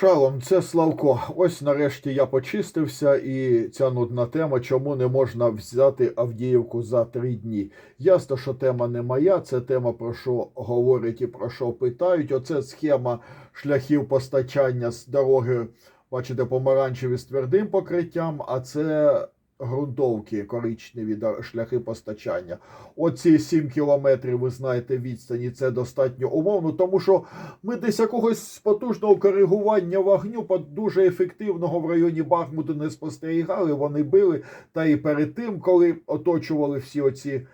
Шалом, це Славко. Ось нарешті я почистився, і ця нудна тема, чому не можна взяти Авдіївку за три дні. Ясно, що тема не моя, це тема про що говорять і про що питають. Оце схема шляхів постачання з дороги, бачите, помаранчеві з твердим покриттям, а це ґрунтовки, коричневі шляхи постачання. Оці 7 кілометрів, ви знаєте, відстані це достатньо умовно, тому що ми десь якогось потужного коригування вогню дуже ефективного в районі Бахмуту не спостерігали. Вони били. Та і перед тим, коли оточували всі оці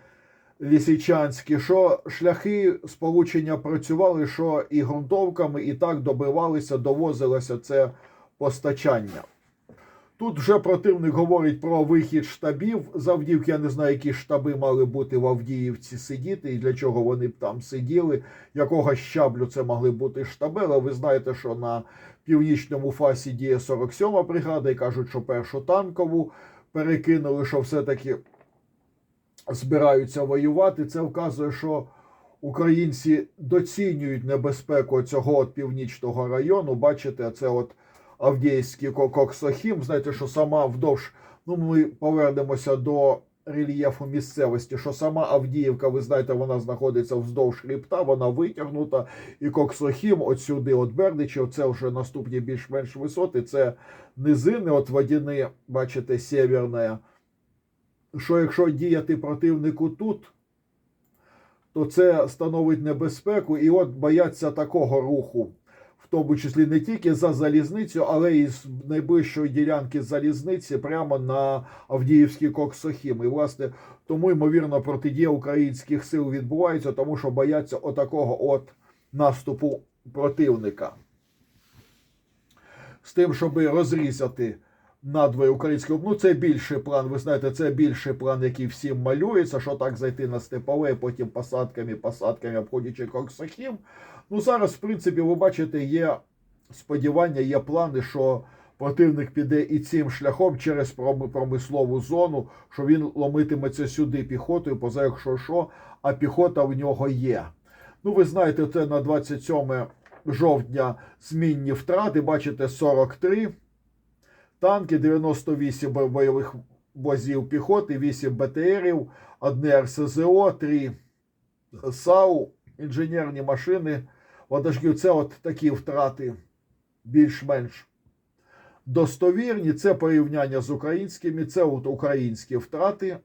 лісичанські, що шляхи сполучення працювали, що і ґрунтовками, і так добивалися, довозилося це постачання. Тут вже противник говорить про вихід штабів з Авдіївки. Я не знаю, які штаби мали бути в Авдіївці сидіти і для чого вони б там сиділи, якого щаблю це могли бути штаби. Але ви знаєте, що на північному фасі діє 47-ма бригада і кажуть, що першу танкову перекинули, що все-таки збираються воювати. Це вказує, що українці доцінюють небезпеку цього от північного району. Бачите, це от Авдіївський Коксохім. Знаєте, що сама вдовж, ну ми повернемося до рельєфу місцевості, що сама Авдіївка, ви знаєте, вона знаходиться вздовж хребта, вона витягнута, і Коксохім, от сюди, от Бердичів, це вже наступні більш-менш висоти, це низини, от водяни, бачите, северне. Що якщо діяти противнику тут, то це становить небезпеку, і от бояться такого руху тому числі не тільки за залізницю, але і з найближчої ділянки залізниці прямо на Авдіївський Коксохім. І власне тому ймовірно протидія українських сил відбувається, тому що бояться отакого от наступу противника. З тим, щоб розрізати надвоє українського, ну це більший план. Ви знаєте, це більший план, який всім малюється, що так зайти на степове, потім посадками, посадками, обходячи Коксахім. Ну зараз, в принципі, ви бачите, є сподівання, є плани, що противник піде і цим шляхом через промислову зону, що він ломитиметься сюди піхотою, поза якщо що, а піхота в нього є. Ну, ви знаєте, це на 27 жовтня змінні втрати, бачите, 43 танки, 98 бойових возів піхоти, 8 БТРів, одне РСЗО, 3 САУ, інженерні машини. Ватажків це от такі втрати більш-менш достовірні. Це порівняння з українськими, це от українські втрати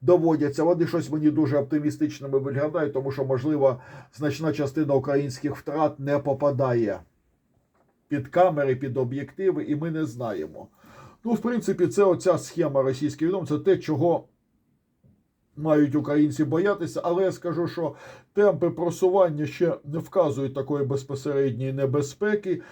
доводяться. Вони щось мені дуже оптимістичними виглядають, тому що, можливо, значна частина українських втрат не попадає під камери, під об'єктиви, і ми не знаємо. Ну, в принципі, це оця схема російських відом, це те, чого мають українці боятися, але я скажу, що темпи просування ще не вказують такої безпосередньої небезпеки.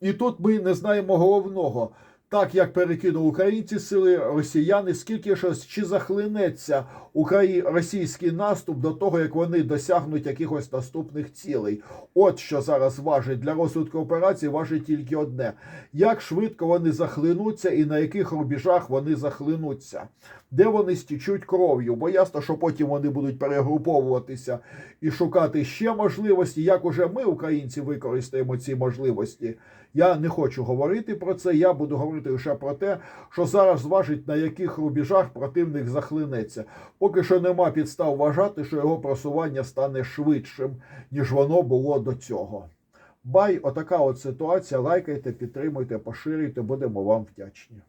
І тут ми не знаємо головного. Так як перекинув українці сили, росіяни, скільки щось чи захлинеться Украї... російський наступ до того, як вони досягнуть якихось наступних цілей. От що зараз важить для розвитку операції, важить тільки одне: як швидко вони захлинуться і на яких рубежах вони захлинуться, де вони стічуть кров'ю. Бо ясно, що потім вони будуть перегруповуватися і шукати ще можливості. Як уже ми, українці, використаємо ці можливості. Я не хочу говорити про це. Я буду говорити лише про те, що зараз важить на яких рубежах противник захлинеться. Поки що нема підстав вважати, що його просування стане швидшим, ніж воно було до цього. Бай, отака от ситуація. Лайкайте, підтримуйте, поширюйте, будемо вам вдячні.